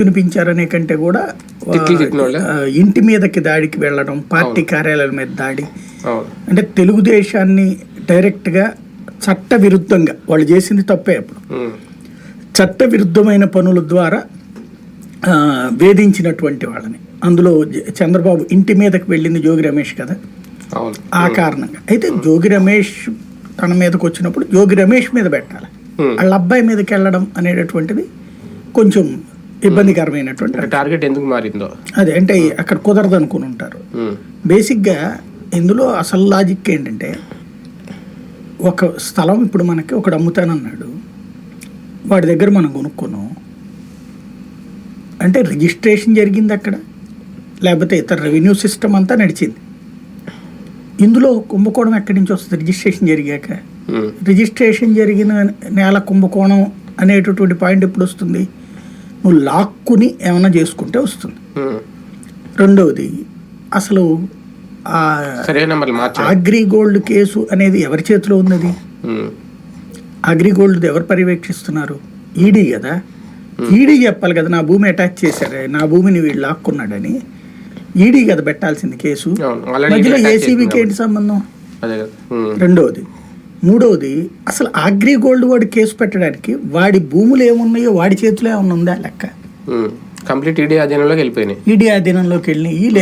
వినిపించారనే కంటే కూడా ఇంటి మీదకి దాడికి వెళ్ళడం పార్టీ కార్యాలయాల మీద దాడి. అంటే తెలుగుదేశాన్ని డైరెక్ట్గా చట్ట విరుద్ధంగా వాళ్ళు చేసింది తప్పే అప్పుడు. చట్ట విరుద్ధమైన పనుల ద్వారా వేధించినటువంటి వాళ్ళని. అందులో చంద్రబాబు ఇంటి మీదకి వెళ్ళింది జోగి రమేష్ కదా? ఆ కారణంగా. అయితే జోగి రమేష్ తన మీదకి వచ్చినప్పుడు జోగి రమేష్ మీద పెట్టాలి. వాళ్ళ అబ్బాయి మీదకి వెళ్ళడం అనేటటువంటిది కొంచెం ఇబ్బందికరమైనటువంటి టార్గెట్ ఎందుకు మారిందో? అదే అంటే అక్కడ కుదరదు అనుకుని ఉంటారు. బేసిక్గా ఇందులో అసలు లాజిక్ ఏంటంటే ఒక స్థలం ఇప్పుడు మనకి ఒకడు అమ్ముతానన్నాడు. వాడి దగ్గర మనం కొనుక్కున్నాం. అంటే రిజిస్ట్రేషన్ జరిగింది అక్కడ. లేకపోతే ఇతర రెవెన్యూ సిస్టమ్ అంతా నడిచింది. ఇందులో కుంభకోణం ఎక్కడి నుంచి వస్తుంది? రిజిస్ట్రేషన్ జరిగాక. రిజిస్ట్రేషన్ జరిగిన నేల కుంభకోణం అనేటటువంటి పాయింట్ ఎప్పుడు వస్తుంది? నువ్వు లాక్కుని ఏమైనా చేసుకుంటే వస్తుంది. రెండవది అసలు అగ్రి గోల్డ్ కేసు అనేది ఎవరి చేతిలో ఉన్నది. అగ్రి గోల్డ్ ఎవరు పర్యవేక్షిస్తున్నారు? ఈడీ కదా? ఈడీ చెప్పాలి కదా నా భూమి అటాచ్ చేశారు నా భూమిని వీళ్ళు లాక్కున్నాడని. ఈడీ కదా పెట్టాల్సింది కేసు. మధ్యలో ఏసీబీకి ఏంటి సంబంధం. రెండవది మూడవది అసలు అగ్రి గోల్డ్ వాడు కేసు పెట్టడానికి వాడి భూములు ఏమున్నాయో వాడి చేతిలో ఏమన్నా ఉందా లెక్క. కంప్లీట్ ఈడీ అధీనంలోకి వెళ్ళిపోయినాయి. ఈడీ అధీనంలోకి వెళ్ళి లేదా